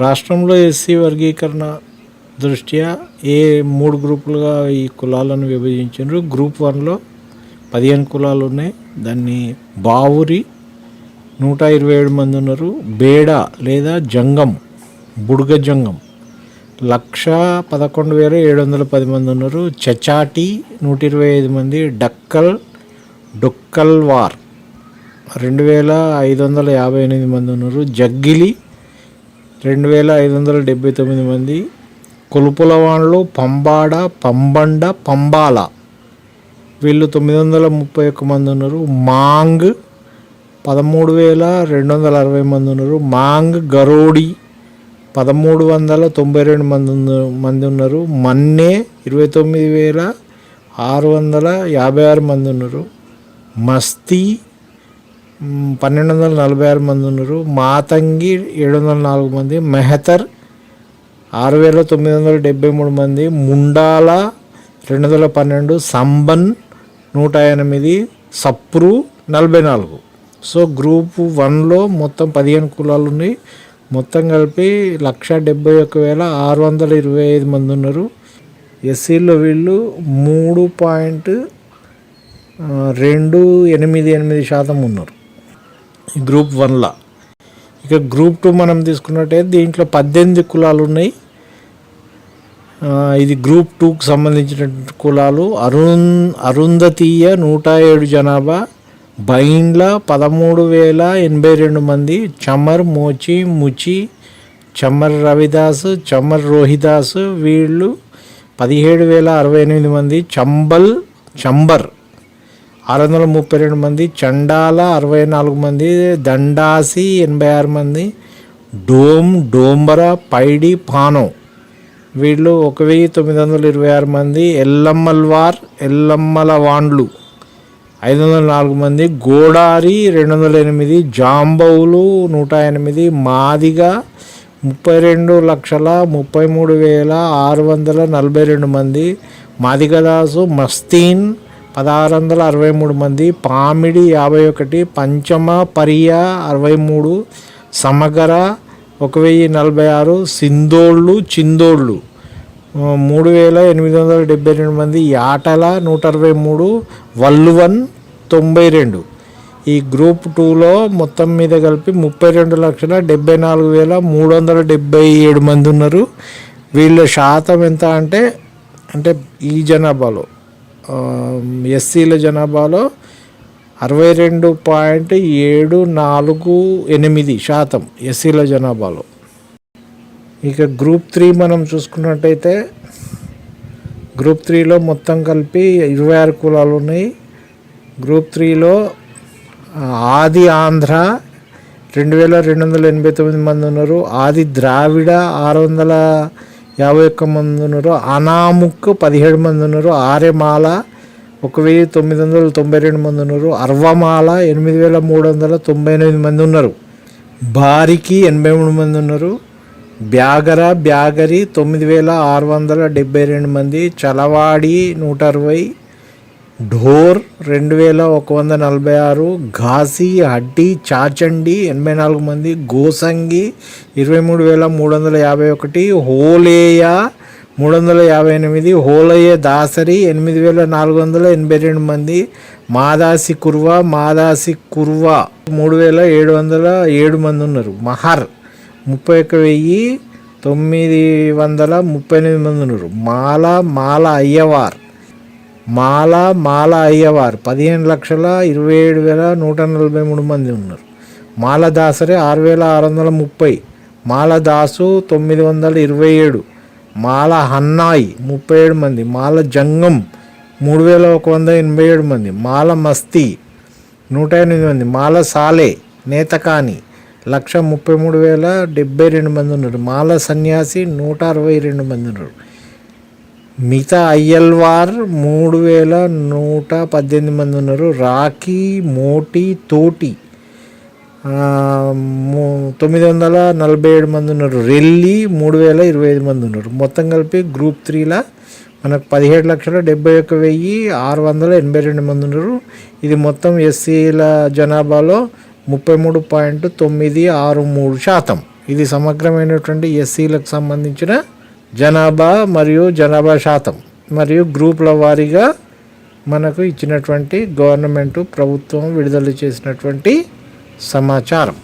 రాష్ట్రంలో ఎస్సీ వర్గీకరణ దృష్ట్యా ఏ మూడు గ్రూపులుగా ఈ కులాలను విభజించారు గ్రూప్ వన్లో పదిహేను కులాలు ఉన్నాయి. దాన్ని బావురి నూట ఇరవై ఏడు మంది ఉన్నారు. బేడ లేదా జంగం బుడుగ జంగం. లక్ష పదకొండు వేల ఏడు వందల పది మంది ఉన్నారు. చచాటి నూట ఇరవై ఐదు మంది. డక్కల్ డొక్కల్వార్ రెండు వేల ఐదు వందల యాభై ఎనిమిది మంది ఉన్నారు. జగ్గిలి రెండు వేల ఐదు వందల డెబ్బై తొమ్మిది మంది కొలుపులవాన్లు పంబాడ పంబండ పంబాల. వీళ్ళు తొమ్మిది వందల ముప్పై ఒక్క మంది ఉన్నారు. మాంగ్ పదమూడు వేల రెండు వందల అరవై మంది ఉన్నారు. మాంగ్ గరోడి పదమూడు వందల తొంభై రెండు మంది మంది ఉన్నారు. మన్నే ఇరవై తొమ్మిది వేల ఆరు వందల యాభై ఆరు మంది ఉన్నారు. మస్తీ పన్నెండు వందల నలభై ఆరు మంది ఉన్నారు మాతంగి ఏడు వందల నాలుగు మంది మెహతర్ ఆరు వేల తొమ్మిది వందల డెబ్బై మూడు మంది ముండాల రెండు వందల పన్నెండు సంబన్ నూట ఎనిమిది సప్రు నలభై నాలుగు. సో గ్రూప్ వన్లో మొత్తం పదిహేను కులాలు ఉన్నాయి. మొత్తం కలిపి లక్ష డెబ్బై ఒక్క వేల ఆరు వందల ఇరవై ఐదు మంది ఉన్నారు. ఎస్సీలో వీళ్ళు మూడు పాయింట్ రెండు ఎనిమిది ఎనిమిది శాతం ఉన్నారు. గ్రూప్ వన్లో. ఇక గ్రూప్ టూ మనం తీసుకున్నట్టయితే దీంట్లో పద్దెనిమిది కులాలు ఉన్నాయి. ఇది గ్రూప్ టూకు సంబంధించిన కులాలు. అరుణ్ అరుంధతీయ నూట ఏడు జనాభా బైండ్ల పదమూడు వేల ఎనభై రెండు మంది చమర్ మోచి ముచి చమర్ రవిదాస్ చమర్ రోహిదాస్ వీళ్ళు పదిహేడు వేల అరవై ఎనిమిది మంది చంబల్ చంబర్ ఆరు వందల ముప్పై రెండు మంది చండాల అరవై నాలుగు మంది దండాసి ఎనభై ఆరు మంది డోమ్ డోంబర పైడి పానం. వీళ్ళు ఒక వెయ్యి తొమ్మిది వందల ఇరవై ఆరు మంది ఎల్లమ్మల్వార్ ఎల్లమ్మల వాండ్లు. ఐదు వందల నాలుగు మంది గోడారి రెండు వందల ఎనిమిది జాంబవులు నూట ఎనిమిది మాదిగ ముప్పై రెండు లక్షల ముప్పై మూడు వేల ఆరు వందల నలభై రెండు మంది మాదిగదాసు మస్తీన్ పదహారు వందల అరవై మూడు మంది పామిడి యాభై ఒకటి పంచమ పరియ అరవై మూడు సమగర ఒక వెయ్యి నలభై ఆరు సిందోళ్ళు చిందోళ్ళు మూడు వేల ఎనిమిది వందల డెబ్బై రెండు మంది యాటల నూట అరవై మూడు వల్లువన్ తొంభై రెండు. ఈ గ్రూప్ టూలో మొత్తం మీద కలిపి ముప్పై రెండు లక్షల డెబ్బై నాలుగు వేల మూడు వందల డెబ్బై ఏడు మంది ఉన్నారు. వీళ్ళ శాతం ఎంత అంటే అంటే ఈ జనాభాలో. ఎస్సీల జనాభాలో అరవై రెండు పాయింట్ ఏడు నాలుగు ఎనిమిది శాతం ఎస్సీల జనాభాలో. ఇక గ్రూప్ త్రీ మనం చూసుకున్నట్టయితే గ్రూప్ త్రీలో మొత్తం కలిపి ఇరవై ఆరు కులాలు ఉన్నాయి. గ్రూప్ త్రీలో ఆది ఆంధ్ర రెండు వేల రెండు వందల ఎనభై తొమ్మిది మంది ఉన్నారు. ఆది ద్రావిడ ఆరు వందల యాభై ఒక్క మంది ఉన్నారు. అనాముక్ పదిహేడు మంది ఉన్నారు. ఆర్యమాల ఒక వెయ్యి తొమ్మిది వందల తొంభై రెండు మంది ఉన్నారు. అర్వమాల ఎనిమిది వేల మూడు వందల తొంభై ఎనిమిది మంది ఉన్నారు. బారికి ఎనభై మూడు మంది ఉన్నారు. బ్యాగర బ్యాగరి తొమ్మిది వేల ఆరు వందల డెబ్బై రెండు మంది. చలవాడి నూట అరవై. ఢోర్ రెండు వేల ఒక వంద నలభై ఆరు ఘాసి హడ్డి చాచండి ఎనభై నాలుగు మంది గోసంగి ఇరవై మూడు వేల మూడు వందల యాభై ఒకటి హోలేయ మూడు వందల యాభై ఎనిమిది హోలయ్య దాసరి ఎనిమిది వేల నాలుగు వందల ఎనభై రెండు మంది మాదాసి కుర్వా మాదాసి కుర్వా మూడు వేల ఏడు వందల ఏడు మంది ఉన్నారు. మహర్ ముప్పై ఒక వెయ్యి తొమ్మిది వందల ముప్పై ఎనిమిది మంది ఉన్నారు. మాల మాల అయ్యవార్ మాల మాల అయ్యవారు. పదిహేను లక్షల ఇరవై ఏడు వేల నూట నలభై మూడు మంది ఉన్నారు. మాలదాసరే ఆరు వేల ఆరు వందల ముప్పై. మాలదాసు తొమ్మిది వందల ఇరవై ఏడు. మాల హన్నాయి ముప్పై ఏడు మంది. మాల జంగం మూడు వేల ఒక వంద ఎనభై ఏడు మంది. మాల మస్తీ నూట ఎనిమిది మంది. మాల సాలే నేతకాని లక్ష ముప్పై మూడు వేల డెబ్బై రెండు మంది ఉన్నారు. మాల సన్యాసి నూట అరవై రెండు మంది ఉన్నారు. మిగతా అయ్యల్వార్ మూడు వేల నూట పద్దెనిమిది మంది ఉన్నారు. రాఖీ మోటి తోటి. తొమ్మిది వందల నలభై ఏడు మంది ఉన్నారు. రెల్లి మూడు వేల ఇరవై ఐదు మంది ఉన్నారు. మొత్తం కలిపి గ్రూప్ త్రీలా మనకు పదిహేడు లక్షల డెబ్బై ఒక్క వెయ్యి ఆరు వందల ఎనభై రెండు మంది ఉన్నారు. ఇది మొత్తం ఎస్సీల జనాభాలో ముప్పై మూడు పాయింట్ తొమ్మిది ఆరు మూడు శాతం. ఇది సమగ్రమైనటువంటి ఎస్సీలకు సంబంధించిన జనాభా మరియు జనాభా శాతం మరియు గ్రూపుల వారీగా మనకు ఇచ్చినటువంటి గవర్నమెంట్ ప్రభుత్వం విడుదల చేసినటువంటి సమాచారం.